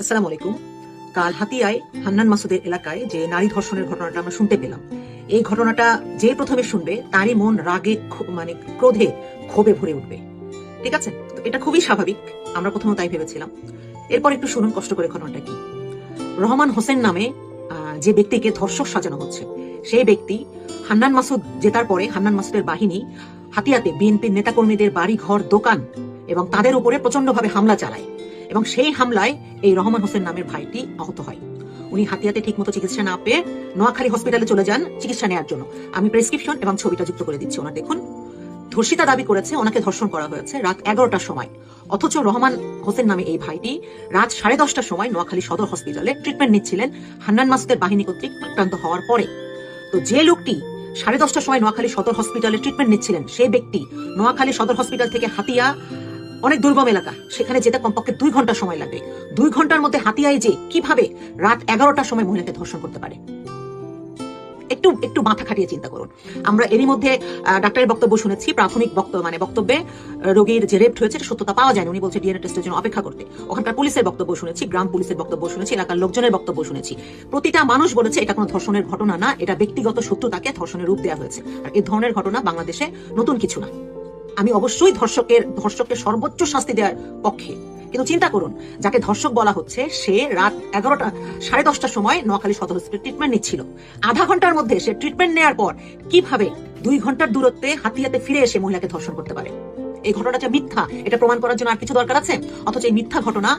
আসসালামু আলাইকুম। কাল হাতিয়ায় হান্নান মাসুদের এলাকায় যে নারী ধর্ষণের ঘটনাটা আমরা শুনতে পেলাম, এই ঘটনাটা যে প্রথমে শুনবে তারই মন রাগে মানে ক্রোধে ক্ষোভে ভরে উঠবে। ঠিক আছে? তো এটা খুবই স্বাভাবিক, আমরা প্রথমে তাই ভেবেছিলাম। এরপর একটু শুনুন কষ্ট করে ঘটনাটা কি। রহমান হোসেন নামে যে ব্যক্তিকে ধর্ষক সাজানো হচ্ছে, সেই ব্যক্তি হান্নান মাসুদ জেতার পরে হান্নান মাসুদের বাহিনী হাতিয়াতে বিএনপির নেতাকর্মীদের বাড়ি ঘর দোকান এবং তাদের উপরে প্রচন্ডভাবে হামলা চালায়। এবং সেই হামলায় এই রহমান হোসেন নামের ভাইটি আহত হয়। উনি হাতিয়াতে ঠিকমতো চিকিৎসা না পেয়ে নোয়াখালী হসপিটালে চলে যান চিকিৎসা নেওয়ার জন্য। আমি প্রেসক্রিপশন এবং ছবিটা যুক্ত করে দিচ্ছি ওনার, দেখুন। ধর্ষিতা দাবি করেছে, ওনাকে ধর্ষণ করা হয়েছে রাত এগারোটার সময়। অথচ রহমান হোসেন নামে এই ভাইটি রাত সাড়ে দশটার সময় নোয়াখালী সদর হসপিটালে ট্রিটমেন্ট নিচ্ছিলেন হান্নান মাসুদের বাহিনী কর্তৃক আক্রান্ত হওয়ার পরে। তো যে লোকটি সাড়ে দশটার সময় নোয়াখালী সদর হসপিটালে ট্রিটমেন্ট নিচ্ছিলেন সেই ব্যক্তি নোয়াখালী সদর হসপিটাল থেকে হাতিয়া অনেক দুর্গম এলাকা। সেখানে যেতে কমপক্ষে দুই ঘণ্টা সময় লাগবে। দুই ঘণ্টার মধ্যে হাতিয়ায় যে কীভাবে রাত এগারোটার সময় মহিলাকে ধর্ষণ করতে পারে। একটু একটু মাথা খাটিয়ে চিন্তা করুন। আমরা এরই মধ্যে ডাক্তারের বক্তব্য শুনেছি, প্রাথমিক বক্তব্য মানে বক্তব্যে রোগীর যে রেপ্ট হয়েছে এটা সত্যতা পাওয়া যায়নি, উনি বলছে ডিএনএ টেস্টের জন্য অপেক্ষা করতে। ওখানকার পুলিশের বক্তব্য শুনেছি, গ্রাম পুলিশের বক্তব্য শুনেছি, এলাকার লোকজনের বক্তব্য শুনেছি। প্রতিটা মানুষ বলেছে, এটা কোনো ধর্ষণের ঘটনা না, এটা ব্যক্তিগত শত্রুতাকে ধর্ষণের রূপ দেওয়া হয়েছে। আর এই ধরনের ঘটনা বাংলাদেশে নতুন কিছু না। আমি অবশ্যই ধর্ষকের, ধর্ষককে সর্বোচ্চ শাস্তি দেওয়ার পক্ষে। কিন্তু চিন্তা করুন, যাকে ধর্ষক বলা হচ্ছে, সে রাত এগারোটা, সাড়ে দশটার সময় নোয়াখালী সদর হসপিটাল ট্রিটমেন্ট নিচ্ছিল। আধা ঘণ্টার মধ্যে সে ট্রিটমেন্ট নেওয়ার পর কীভাবে দুই ঘণ্টার দূরত্বে হাতিয়াতে ফিরে এসে মহিলাকে ধর্ষণ করতে পারে? এই ঘটনাটা মিথ্যা। এটা প্রমাণ করার জন্য আর কিছু দরকার আছে? অথচ এই মিথ্যা ঘটনা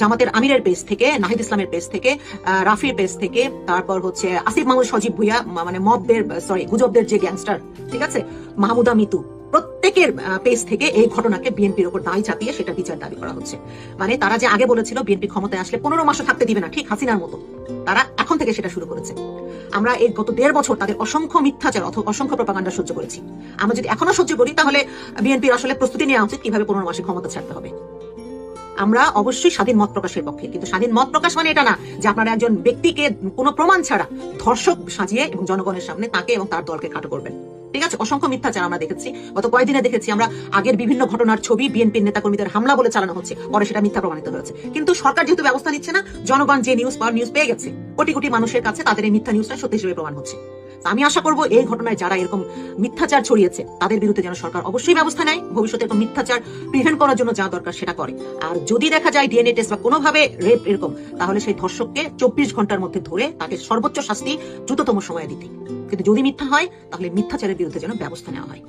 জামাতের আমিরের পেজ থেকে, নাহিদ ইসলামের পেজ থেকে রাফির পেজ থেকে, তারপর হচ্ছে আসিফ মাহমুদ সজীব ভুইয়া মানে মবদের সরি গুজবদের যে গ্যাংস্টার ঠিক আছে? মাহমুদা মিতু। প্রত্যেকের পেজ থেকে এই ঘটনাকে বিএনপির ওপর দায় চাপিয়ে সেটা বিচার দাবি করা হচ্ছে। মানে তারা যে আগে বলেছিল বিএনপি ক্ষমতায় আসলে পনেরো মাসও থাকতে দিবে না, ঠিক হাসিনার মতো। তারা এখন থেকে সেটা শুরু করেছে। আমরা এই গত দেড় বছর তাদের অসংখ্য মিথ্যাচার অথবা অসংখ্য প্রপাগান্ডা সহ্য করেছি। আমরা যদি এখনও সহ্য করি, তাহলে বিএনপির আসলে প্রস্তুতি নেওয়া উচিত কীভাবে পনেরো মাসে ক্ষমতা ছাড়তে হবে। আমরা অবশ্যই স্বাধীন মত প্রকাশের পক্ষে, কিন্তু স্বাধীন মত প্রকাশ মানে এটা না যে আপনারা একজন ব্যক্তিকে কোনো প্রমাণ ছাড়া ধর্ষক সাজিয়ে এবং জনগণের সামনে তাকে এবং তার দলকে খাটো করবেন। ঠিক আছে? অসংখ্য মিথ্যাচার আমরা দেখেছি। গত কয়েকদিনে দেখেছি আমরা আগের বিভিন্ন ঘটনার ছবি বিএনপির নেতাকর্মীদের হামলা বলে চালানো হচ্ছে। পরে সেটা মিথ্যা প্রমাণিত হয়েছে। কিন্তু সরকার যেহেতু ব্যবস্থা নিচ্ছে না, জনগণ যে নিউজ পাওয়ার নিউজ পেয়ে গেছে। কোটি কোটি মানুষের কাছে তাদের এই মিথ্যা নিউজটা সত্যি হিসেবে প্রমাণ হচ্ছে। আমি আশা করব এই ঘটনায় যারা এরকম মিথ্যাচার ছড়িয়েছে, তাদের বিরুদ্ধে যেন সরকার অবশ্যই ব্যবস্থা নেয়। ভবিষ্যতে এরকম মিথ্যাচার প্রিভেন্ট করার জন্য যা দরকার সেটা করে। আর যদি দেখা যায় ডিএনএ টেস্ট বা কোনোভাবে রেপ এরকম, তাহলে সেই ধর্ষককে চব্বিশ ঘণ্টার মধ্যে ধরে তাকে সর্বোচ্চ শাস্তি দ্রুততম সময়ে দিতে। কিন্তু যদি মিথ্যা হয় তাহলে মিথ্যাচারের বিরুদ্ধে যেন ব্যবস্থা নেওয়া হয়।